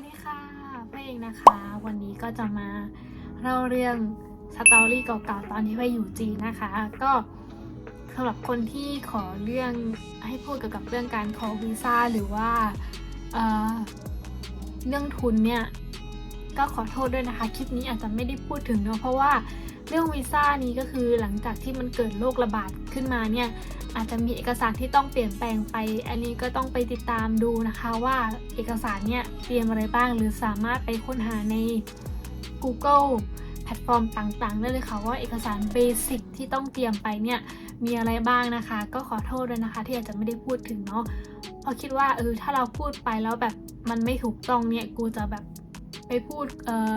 วัสดีค่ะพ่อเองนะคะ วันนี้ก็จะมาเล่าเรื่องสตอรี่เก่าๆตอนที่พ่ออยู่จีนนะคะ ก็สำหรับคนที่ขอเรื่องให้พูดเกี่ยวกับเรื่องการขอวีซ่าหรือว่าเเรื่องทุนเนี่ยก็ขอโทษด้วยนะคะ คลิปนี้อาจจะไม่ได้พูดถึงเนาะเพราะว่า เรื่องวีซ่านี้ก็คือหลังจากที่มันเกิดโรคระบาดขึ้นมาเนี่ยอาจจะมีเอกสารที่ต้องเปลี่ยนแปลงไป อันนี้ก็ต้องไปติดตามดูนะคะว่าเอกสารเนี่ยเตรียมอะไรบ้าง หรือสามารถไปค้นหาใน Google แพลตฟอร์มต่างๆได้เลยค่ะว่าเอกสารเบสิกที่ต้องเตรียมไปเนี่ยมีอะไรบ้างนะคะ ก็ขอโทษด้วยนะคะ ที่อาจจะไม่ได้พูดถึงเนาะเพราะคิดว่าเออถ้าเราพูดไปแล้วแบบมันไม่ถูกต้องเนี่ยกูจะแบบไปพูดเออ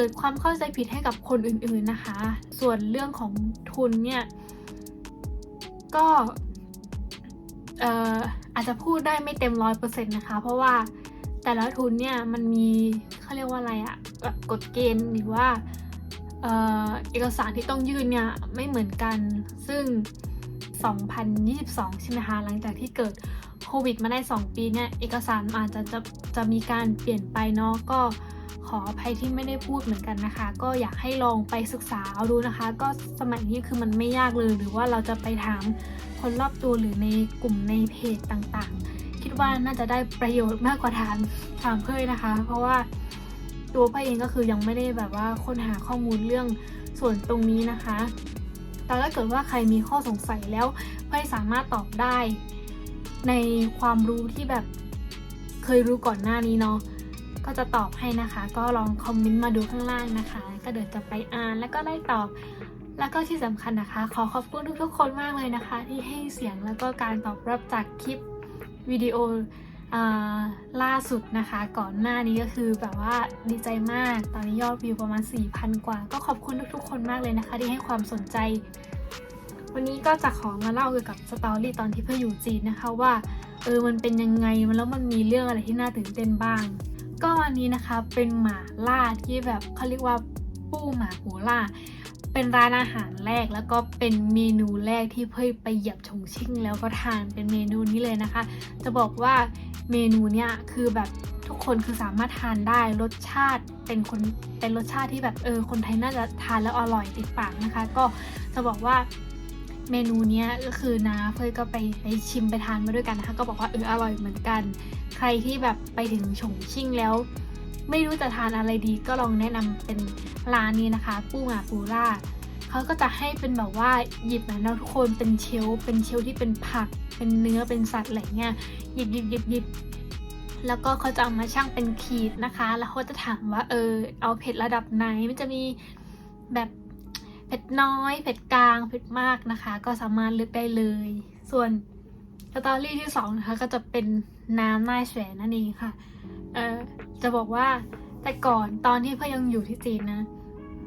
เกิดความเข้าใจผิดให้กับคนอื่นๆนะคะ ส่วนเรื่องของทุนเนี่ย ก็อาจจะพูดได้ไม่เต็มร้อยเปอร์เซ็นต์นะคะ เพราะว่าแต่ละทุนเนี่ยมันมีเขาเรียกว่าอะไรอะแบบกฎเกณฑ์หรือว่าเอ่อเอกสารที่ต้องยื่นเนี่ยไม่เหมือนกัน ซึ่ง 2022 ใช่ไหมคะ หลังจากที่เกิดโควิดมาได้ 2 ปีเนี่ย เอกสารอาจจะจะจะมีการเปลี่ยนไปเนาะ ก็ ขออภัยที่ไม่ได้พูดเหมือนกันนะคะ ก็อยากให้ลองไปศึกษาเอาดูนะคะ ก็สมัยนี้คือมันไม่ยากเลยหรือว่าเราจะไปถามคนรอบตัวหรือในกลุ่มในเพจต่างๆ คิดว่าน่าจะได้ประโยชน์มากกว่าถามถามเพื่อนนะคะ เพราะว่าตัวเพื่อเองก็คือยังไม่ได้แบบว่าค้นหาข้อมูลเรื่องส่วนตรงนี้นะคะ แต่ถ้าเกิดว่าใครมีข้อสงสัยแล้วเพื่อสามารถตอบได้ในความรู้ที่แบบเคยรู้ก่อนหน้านี้เนาะ ก็จะตอบให้นะคะ ก็ลองคอมเมนต์มาดูข้างล่างนะคะ ก็เดี๋ยวจะไปอ่านแล้วก็ได้ตอบ แล้วก็ที่สำคัญนะคะ ขอขอบคุณทุกๆคนมากเลยนะคะ ที่ให้เสียงแล้วก็การตอบรับจากคลิปวิดีโอล่าสุดนะคะ ก่อนหน้านี้ก็คือแบบว่าดีใจมาก ตอนนี้ยอดวิวประมาณ 4,000 กว่า ก็ขอบคุณทุกๆคนมากเลยนะคะ ที่ให้ความสนใจ วันนี้ก็จะขอมาเล่าเกี่ยวกับสตอรี่ตอนที่เพื่ออยู่จีนนะคะว่าเออมันเป็นยังไงมันแล้วมันมีเรื่องอะไรที่น่าตื่นเต้นบ้าง ก็อันนี้นะคะเป็นหมาล่าที่แบบเขาเรียกว่าปู้หมาหูล่า เป็นร้านอาหารแรกแล้วก็เป็นเมนูแรกที่เพ่ยไปเหยียบชงชิ่ง แล้วก็ทานเป็นเมนูนี้เลยนะคะ จะบอกว่าเมนูเนี้ยคือแบบทุกคนคือสามารถทานได้รสชาติเป็นคนเป็นรสชาติที่แบบเออคนไทยน่าจะทานแล้วอร่อยติดปากนะคะ ก็จะบอกว่า เมนูเนี้ยก็คือนะเพ่ยก็ไปไปชิมไปทานมาด้วยกันนะคะก็บอกว่าเอออร่อยเหมือนกัน ใครที่แบบไปถึงฉงชิ่งแล้ว ไม่รู้จะทานอะไรดีก็ลองแนะนำเป็นร้านนี้นะคะ ปูหมาปูล่าเขาก็จะให้เป็นแบบว่าหยิบนะทุกคนเป็นเชลเป็นเชลที่เป็นผัก เป็นเนื้อเป็นสัตว์อะไรเงี้ยหยิบหยิบหยิบหยิบแล้วก็เขาจะเอามาชั่งเป็นขีดนะคะ แล้วเขาจะถามว่าเออเอาเผ็ดระดับไหนมันจะมีแบบ เผ็ดน้อย เผ็ดกลาง เผ็ดมากนะคะ ก็สามารถเลือกได้เลย ส่วนสตอรี่ที่สองนะคะก็จะเป็นน้ำหน้าแฉนนั่นเองค่ะ เออจะบอกว่าแต่ก่อนตอนที่เพื่อยังอยู่ที่จีนนะ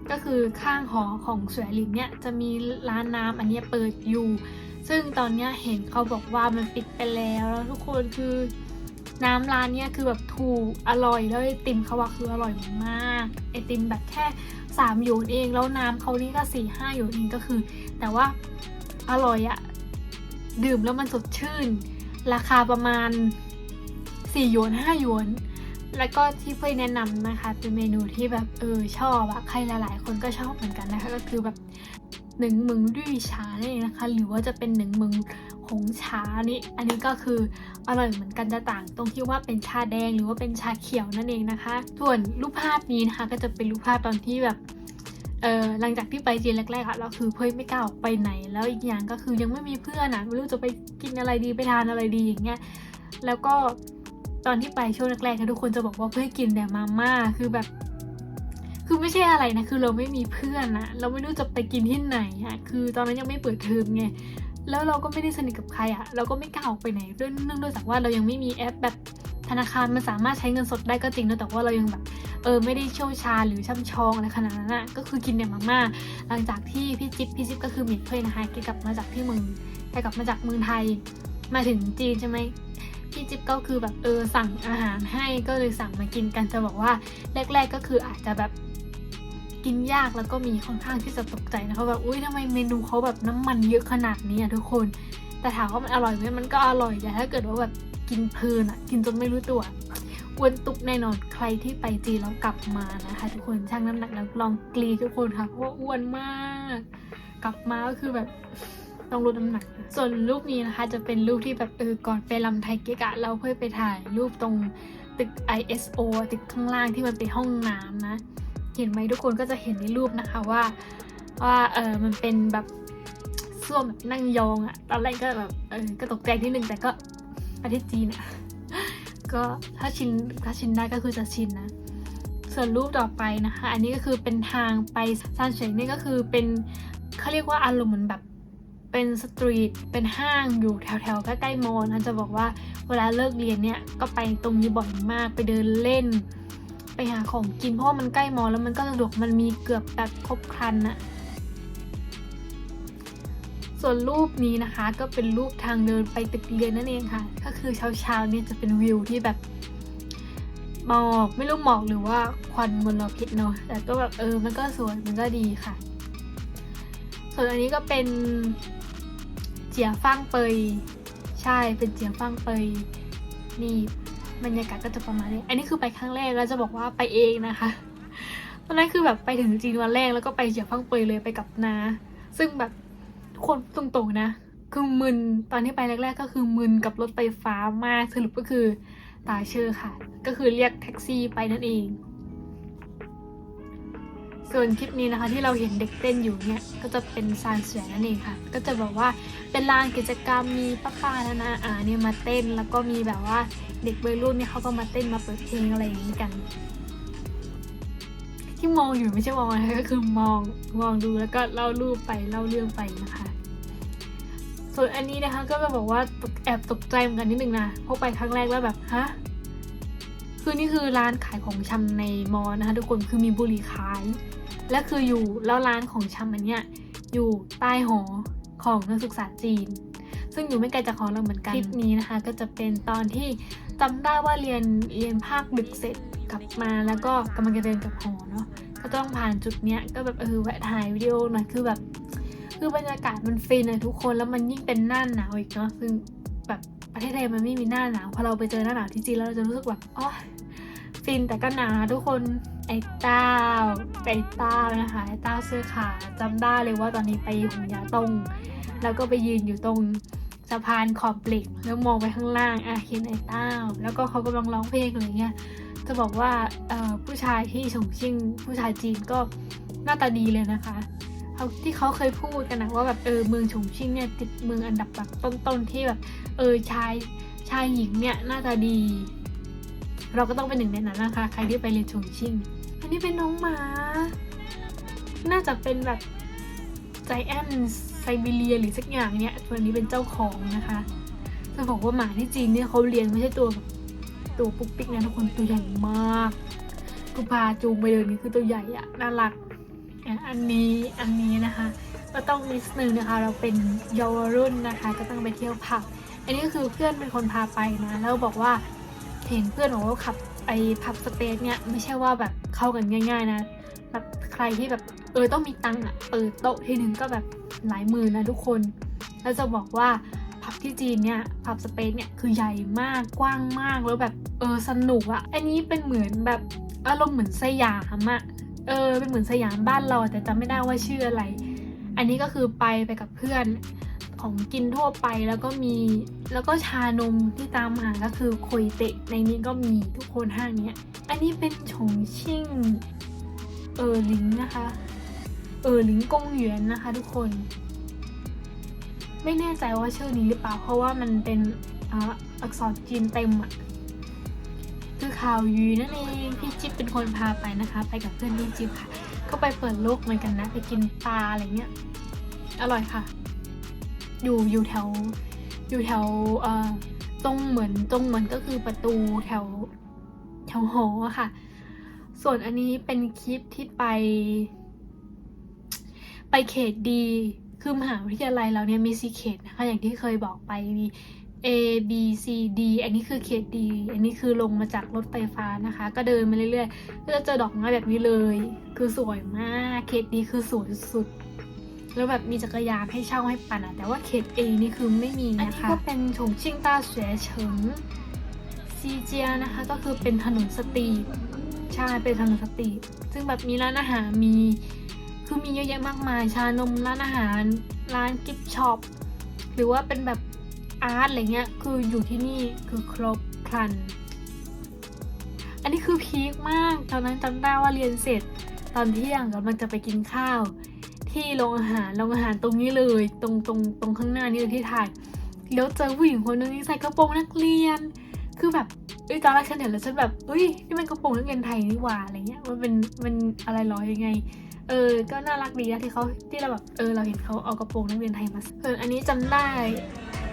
ก็คือข้างหอของสวยหลินเนี่ยจะมีร้านน้ำอันนี้เปิดอยู่ ซึ่งตอนนี้เห็นเขาบอกว่ามันปิดไปแล้วแล้วทุกคนคือน้ำร้านเนี้ยคือแบบถูกอร่อยแล้วไอติมเขาว่าคืออร่อยมากไอติมแบบแค่ สามหยวนเอง แล้วน้ำเขานี่ก็สี่ห้าหยวนเองก็คือ แต่ว่าอร่อยอะดื่มแล้วมันสดชื่น ราคาประมาณ4หยวน5หยวนแล้วก็ที่เพื่อแนะนำนะคะ เป็นเมนูที่แบบเออชอบอะใครหลาย ๆ คนก็ชอบเหมือนกันนะคะ ก็คือแบบหนึ่งมึงด้วยชานี่นเองนะคะ หรือว่าจะเป็นหนึ่งมึง งชานี่อันนี้ก็คืออร่อยเหมือนกันจะต่างตรงที่ว่าเป็นชาแดงหรือว่าเป็นชาเขียวนั่นเองนะคะ ส่วนรูปภาพนี้นะคะก็จะเป็นรูปภาพตอนที่แบบเออหลังจากที่ไปจีนแรกๆอะเราคือเพื่อนไม่กล้าออกไปไหน แล้วอีกอย่างก็คือยังไม่มีเพื่อนอะไม่รู้จะไปกินอะไรดีไปทานอะไรดีอย่างเงี้ยแล้วก็ตอนที่ไปช่วงแรกๆนะทุกคนจะบอกว่าเพื่อนกินแต่มาม่าคือแบบ คือไม่ใช่อะไรนะคือเราไม่มีเพื่อนนะเราไม่รู้จะไปกินที่ไหนอะคือตอนนั้นยังไม่เปิดเทอมไง แล้วเราก็ไม่ได้สนิทกับใครอะเราก็ไม่กล้าออกไปไหนด้วยเนื่องด้วยจากว่าเรายังไม่มีแอปแบบธนาคารมันสามารถใช้เงินสดได้ก็จริงนะแต่ว่าเรายังแบบเออไม่ได้เชี่ยวชาญหรือช่ำชองอะไรขนาดนั้นอะก็คือกินแต่ยมาม่าหลังจากที่พี่จิ๊บพี่จิ๊บก็คือมิดเพื่อนนะคะแกกลับมาจากที่เมืองแกกลับมาจากเมืองไทย มาถึงจีนใช่ไหมพี่จิ๊บก็คือแบบเออสั่งอาหารให้ก็เลยสั่งมากินกันจะบอกว่าแรก ๆก็คืออาจจะแบบ กินยากแล้วก็มีค่อนข้างที่จะตกใจนะเขาแบบอุ้ยทำไมเมนูเขาแบบน้ำมันเยอะขนาดนี้อะทุกคน แต่ถามว่ามันอร่อยไหมมันก็อร่อยแต่ถ้าเกิดว่าแบบกินเพลินอะกินจนไม่รู้ตัวอ้วนตุกแน่นอนใครที่ไปจีนแล้วกลับมานะคะ ทุกคนช่างน้ำหนักแล้วลองกรีทุกคนค่ะเพราะว่าอ้วนมาก กลับมาก็คือแบบต้องลดน้ำหนัก ส่วนรูปนี้นะคะจะเป็นรูปที่แบบเออก่อนไปลำไทยเกะกะเราเพื่อไปถ่ายรูปตรงตึก ISO ตึกข้างล่างที่มันเป็นห้องน้ำนะ เห็นไหมทุกคนก็จะเห็นในรูปนะคะว่าว่าเออมันเป็นแบบส้วมแบบนั่งยองอะตอนแรกก็แบบเออก็ตกใจนิดนึงแต่ก็ประเทศจีนอะก็ถ้าชินถ้าชินได้ก็คือจะชินนะส่วนรูปต่อไปนะคะ อันนี้ก็คือเป็นทางไปซานเฉิงนี่ก็คือเป็นเขาเรียกว่าอารมณ์เหมือนแบบเป็นสตรีท เป็นห้างอยู่แถวๆใกล้ๆมอญนะจะบอกว่าเวลาเลิกเรียนเนี่ยก็ไปตรงนี้บ่อยมากไปเดินเล่น หาของกินเพราะมันใกล้มอแล้วมันก็สะดวกมันมีเกือบแบบครบครันอะส่วนรูปนี้นะคะก็เป็นรูปทางเดินไปตึกเรียนนั่นเองค่ะ ก็คือเช้าๆเนี่ยจะเป็นวิวที่แบบหมอกไม่รู้หมอกหรือว่าควันมลพิษเนาะแต่ก็แบบเออมันก็สวยมันก็ดีค่ะ ส่วนอันนี้ก็เป็นเจียฟ่างเปย ใช่เป็นเจียฟ่างเปยนี่ บรรยากาศก็จะประมาณนี้ อันนี้คือไปครั้งแรกแล้วจะบอกว่าไปเองนะคะ ตอนแรกคือแบบไปถึงจีนวันแรกแล้วก็ไปเฉียบพังเปยเลยไปกับนา ซึ่งแบบคนตรงๆนะ คือมึนตอนที่ไปแรก ๆ ก็คือมึนกับรถไฟฟ้ามากสรุปก็คือตาเชอร์ค่ะ ก็คือเรียกแท็กซี่ไปนั่นเอง ส่วนคลิปนี้นะคะที่เราเห็นเด็กเต้นอยู่เนี่ยก็จะเป็นซานเสียนั่นเองค่ะ ก็จะบอกว่าเป็นลานกิจกรรมมีป้าๆนะนะอ่าเนี่ยมาเต้นแล้วก็มีแบบว่าเด็กวัยรุ่นเนี่ยเขาก็มาเต้นมาเปิดเพลงอะไรอย่างนี้กัน ที่มองอยู่ไม่ใช่มองนะคะก็คือมองมองดูแล้วก็เล่ารูปไปเล่าเรื่องไปนะคะส่วนอันนี้นะคะก็จะบอกว่าแอบตกใจเหมือนกันนิดนึงนะเพราะไปครั้งแรกแล้วแบบฮะคือนี่คือร้านขายของชำในมอนะคะทุกคนคือมีบุหรี่ขาย และคืออยู่แล้วร้านของชำอันเนี้ยอยู่ใต้หอของนักศึกษาจีน ซึ่งอยู่ไม่ไกลจากหอเราเหมือนกันคลิปนี้นะคะ ก็จะเป็นตอนที่จำได้ว่าเรียนเรียนภาคดึกเสร็จกลับมาแล้วก็กำลังจะเดินกับหอเนาะก็ต้องผ่านจุดเนี้ยก็แบบเออแวะถ่ายวิดีโอหน่อยคือแบบ คือบรรยากาศมันฟินนะทุกคนแล้วมันยิ่งเป็นหน้าหนาวอีกเนาะซึ่งแบบประเทศไทยมันไม่มีหน้าหนาวพอเราไปเจอหน้าหนาวที่จีนแล้วเราจะรู้สึกแบบอ๋อฟินแต่ก็หนาวทุกคน ไอ้เต้าไอ้เต้านะคะไอ้เต้าเสื้อขาวจำได้เลยว่าตอนนี้ไปหงยาตรง แล้วก็ไปยืนอยู่ตรงสะพานขอบเหล็กแล้วมองไปข้างล่างอะเห็นไอ้เต้าแล้วก็เขากำลังร้องเพลงอะไรเงี้ยจะบอกว่าผู้ชายที่ฉงชิ่งผู้ชายจีนก็หน้าตาดีเลยนะคะเขาที่เขาเคยพูดกันนะว่าแบบเออเมืองฉงชิ่งเนี่ยติดเมืองอันดับแบบต้นๆที่แบบเออชายชายหญิงเนี่ยหน้าตาดี เราก็ต้องเป็นหนึ่งในนั้นนะคะ ใครที่ไปเรียนฉงชิ่ง นนี้เป็นน้องหมา น่าจะเป็นแบบใจแอนไซบีเรียหรือสักอย่างเนี่ยตัวนี้เป็นเจ้าของนะคะจะบอกว่าหมาที่จีนเนี่ยเขาเลี้ยงไม่ใช่ตัวตัวปุ๊กปิ๊กนะทุกคนตัวใหญ่มากกูพาจูงไปเดินนี่คือตัวใหญ่อะน่ารักาอันนี้อันนี้นะคะ ก็ต้องนิดนึงนะคะ เราเป็นเยาวรุ่นนะคะ ก็ต้องไปเที่ยวผับอันนี้ก็คือเพื่อนเป็นคนพาไปนะ แล้วบอกว่าเห็นเพื่อนบอกว่าขับไปพับสเปซเนี่ยไม่ใช่ว่าแบบ เข้ากันง่าย ๆ นะแบบใครที่แบบเออต้องมีตังค์อะเปิดโต๊ะทีนึงก็แบบหลายหมื่นนะทุกคน แล้วจะบอกว่าผับที่จีนเนี่ยผับสเปซเนี่ยคือใหญ่มากกว้างมากแล้วแบบเออสนุกอะอันนี้เป็นเหมือนแบบอารมณ์เหมือนสยามอะเออเป็นเหมือนสยามบ้านเราแต่จำไม่ได้ว่าชื่ออะไร อันนี้ก็คือไปไปกับเพื่อน ของกินทั่วไปแล้วก็มีแล้วก็ชานมที่ตามหาก็คือคุยเตะในนี้ก็มีทุกคนห้างเนี้ย อันนี้เป็นฉงชิ่งเออหลิงนะคะ เออหลิงกงหยนนะคะ ทุกคน ไม่แน่ใจว่าชื่อนี้หรือเปล่า เพราะว่ามันเป็นอ,อักษรจีนเต็มอะคือข่าวยูนั่นเองพี่จิ๊บเป็นคนพาไปนะคะ ไปกับเพื่อนพี่จิ๊บค่ะ ก็ไปเปิดโลกเหมือนกันนะ ไปกินปลาอะไรเงี้ย อร่อยค่ะ อยู่อยู่แถว อยู่แถวเอ่อตรงเหมือนตรงเหมือนก็คือประตูแถวแถวหออะค่ะ ส่วนอันนี้เป็นคลิปที่ไป ไปเขตดี คือมหาวิทยาลัยเราเนี่ยมีสีเขตนะคะ อย่างที่เคยบอกไปมี A B C D อันนี้คือเขตดี อันนี้คือลงมาจากรถไฟฟ้านะคะ ก็เดินมาเรื่อยๆ ก็จะเจอดอกไม้แบบนี้เลย คือสวยมาก เขตดีคือสวยสุด แล้วแบบมีจักรยานให้เช่าให้ปั่นอะแต่ว่าเขต A นี่คือไม่มีนะคะ อันนี้ก็เป็นฉงชิงต้าเสวยเฉิงซีเจียนะคะ ก็คือเป็นถนนสตรีทใช่เป็นถนนสตรีทซึ่งแบบมีร้านอาหารมี คือมีเยอะแยะมากมาย ชานมร้านอาหาร ร้านกิฟช็อปหรือว่าเป็นแบบอาร์ตอะไรเงี้ย คืออยู่ที่นี่คือครบครัน อันนี้คือพีคมาก ตอนนั้นจำได้ว่าเรียนเสร็จตอนเที่ยงกำลังจะไปกินข้าว ที่โรงอาหารโรงอาหารตรงนี้เลย ตรงตรงตรงข้างหน้านี่เลยที่ถ่ายแล้วเจอผู้หญิงคนนึงใส่กระโปรงนักเรียน คือแบบเอ้ยตอนแรกฉันเห็นแล้วฉันแบบเอ้ยนี่มันกระโปรงนักเรียนไทยนี่หว่าอะไรเงี้ยมันเป็นมันอะไรหรอยังไงเออ ก็น่ารักดีนะที่เขาที่เราแบบเออเราเห็นเขาเอากระโปรงนักเรียนไทยมาเอออันนี้จำได้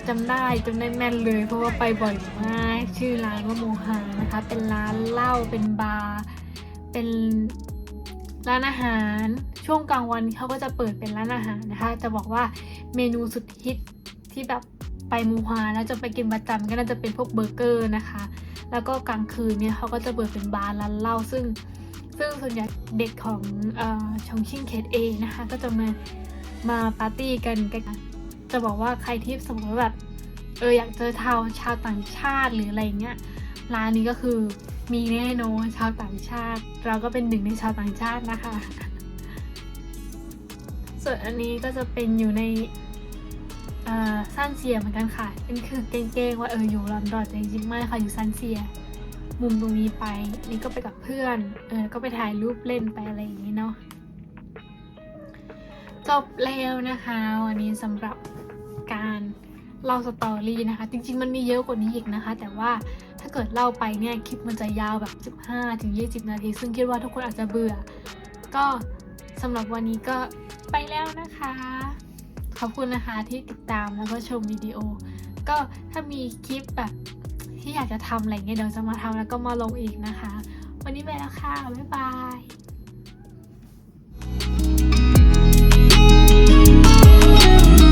จำได้จำได้แม่นเลย เพราะว่าไปบ่อยมากชื่อร้านว่าโมฮานะคะ เป็นร้านเหล้าเป็นบาร์เป็น ร้านอาหาร ช่วงกลางวันเขาก็จะเปิดเป็นร้านอาหารนะคะ จะบอกว่าเมนูสุดฮิตที่แบบไปมูฮาแล้วจะไปกินประจำก็น่าจะเป็นพวกเบอร์เกอร์นะคะ แล้วก็กลางคืนเนี่ยเขาก็จะเปิดเป็นบาร์ร้านเหล้าซึ่ง ซึ่งส่วนใหญ่เด็กของเออชงชิ่งเคทเอนะคะ ก็จะมามาปาร์ตี้กันกันจะบอกว่าใครที่สมมติว่าแบบเอออยากเจอชาวชาวต่างชาติหรืออะไรเงี้ยร้านนี้ก็คือ มีแน่นอนชาวต่างชาติ เราก็เป็นหนึ่งในชาวต่างชาตินะคะ ส่วนอันนี้ก็จะเป็นอยู่ในซันเซียเหมือนกันค่ะเป็นคือเก้งๆว่าเอออยู่ลอนดอนแต่จริงๆไม่ค่ะอยู่ซันเซีย มุมตรงนี้ไป นี่ก็ไปกับเพื่อนเออก็ไปถ่ายรูปเล่นไปอะไรอย่างนี้เนาะจบแล้วนะคะวันนี้สำหรับการเล่าสตอรี่นะคะ จริงๆมันมีเยอะกว่านี้อีกนะคะ แต่ว่าาเกิดเล่าไปเนี่ยคลิปมันจะยาวแบบ 15-20 นาที ซึ่งคิดว่าทุกคนอาจจะเบื่อ ก็สำหรับวันนี้ก็ไปแล้วนะคะ ขอบคุณนะคะที่ติดตามแล้วก็ชมวิดีโอ ก็ถ้ามีคลิปแบบที่อยากจะทำอะไรเงี้ยเดี๋ยวจะมาทำแล้วก็มาลงอีกนะคะ วันนี้ไปแล้วค่ะ บ๊ายบาย